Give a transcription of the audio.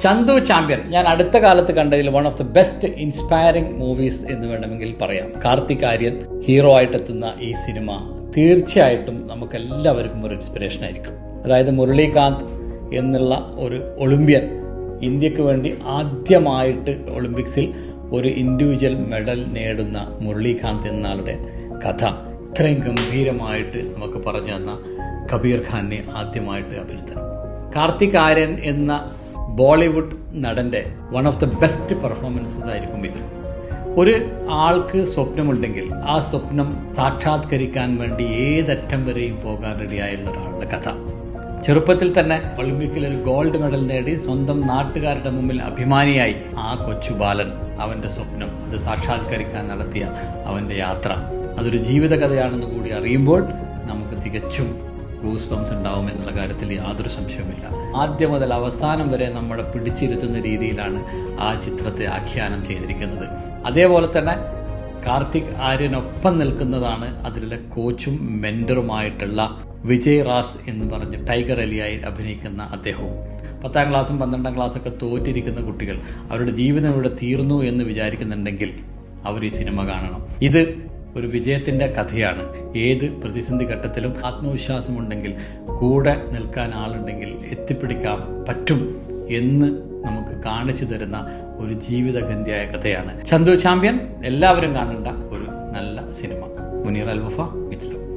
Chandu champion. ഞാൻ അടുത്ത കാലത്ത് കണ്ടതിൽ one of the best inspiring movies എന്ന് വേണമെങ്കിൽ പറയാം. കാർത്തിക് ആര്യൻ ഹീറോ ആയിട്ടെത്തുന്ന ഈ സിനിമ തീർച്ചയായിട്ടും നമുക്ക് എല്ലാവർക്കും ഒരു ഇൻസ്പിറേഷൻ ആയിരിക്കും. അതായത് മുരളീകാന്ത് എന്നുള്ള ഒരു ഒളിമ്പ്യൻ ഇന്ത്യയ്ക്ക് വേണ്ടി ആദ്യമായിട്ട് ഒളിമ്പിക്സിൽ ഒരു ഇൻഡിവിജ്വൽ മെഡൽ നേടുന്ന മുരളീകാന്ത് എന്നാളുടെ കഥ. ഇത്രയും ഗംഭീരമായിട്ട് നമുക്ക് പറഞ്ഞു തന്ന കബീർ ഖാനെ ആദ്യമായിട്ട് അഭിനന്ദനം. കാർത്തിക് ആര്യൻ എന്ന ബോളിവുഡ് നടന്റെ one of the best performances ആയിരിക്കും ഇത്. ഒരു ആൾക്ക് സ്വപ്നമുണ്ടെങ്കിൽ ആ സ്വപ്നം സാക്ഷാത്കരിക്കാൻ വേണ്ടി ഏതറ്റം വരെയും പോകാൻ റെഡിയായുള്ള ഒരാളുടെ കഥ. ചെറുപ്പത്തിൽ തന്നെ ഒളിമ്പിക്കിൽ ഒരു ഗോൾഡ് മെഡൽ നേടി സ്വന്തം നാട്ടുകാരുടെ മുമ്പിൽ അഭിമാനിയായി ആ കൊച്ചു ബാലൻ അവന്റെ സ്വപ്നം അത് സാക്ഷാത്കരിക്കാൻ നടത്തിയ അവന്റെ യാത്ര. അതൊരു ജീവിതകഥയാണെന്ന് കൂടി അറിയുമ്പോൾ നമുക്ക് തികച്ചും ഗൂസ് ബംസ് ഉണ്ടാവും എന്നുള്ള കാര്യത്തിൽ യാതൊരു സംശയവുമില്ല. ആദ്യം മുതൽ അവസാനം വരെ നമ്മളെ പിടിച്ചിരുത്തുന്ന രീതിയിലാണ് ആ ചിത്രത്തെ ആഖ്യാനം ചെയ്തിരിക്കുന്നത്. അതേപോലെ തന്നെ കാർത്തിക് ആര്യനൊപ്പം നിൽക്കുന്നതാണ് അതിലുള്ള കോച്ചും മെന്ററുമായിട്ടുള്ള വിജയ് റാസ് എന്ന് പറഞ്ഞ് ടൈഗർ അലിയായി അഭിനയിക്കുന്ന അദ്ദേഹവും. പത്താം ക്ലാസ്സും പന്ത്രണ്ടാം ക്ലാസ്സൊക്കെ തോറ്റിരിക്കുന്ന കുട്ടികൾ അവരുടെ ജീവിതം ഇവിടെ തീർന്നു എന്ന് വിചാരിക്കുന്നുണ്ടെങ്കിൽ അവർ ഈ സിനിമ കാണണം. ഇത് ഒരു വിജയത്തിന്റെ കഥയാണ്. ഏത് പ്രതിസന്ധി ഘട്ടത്തിലും ആത്മവിശ്വാസമുണ്ടെങ്കിൽ കൂടെ നിൽക്കാൻ ആളുണ്ടെങ്കിൽ എത്തിപ്പിടിക്കാൻ പറ്റും എന്ന് നമുക്ക് കാണിച്ചു തരുന്ന ഒരു ജീവിതഗന്ധിയായ കഥയാണ്. ചന്തു ചാമ്പ്യൻ എല്ലാവരും കാണേണ്ട ഒരു നല്ല സിനിമ. മുനീർ അൽവഫ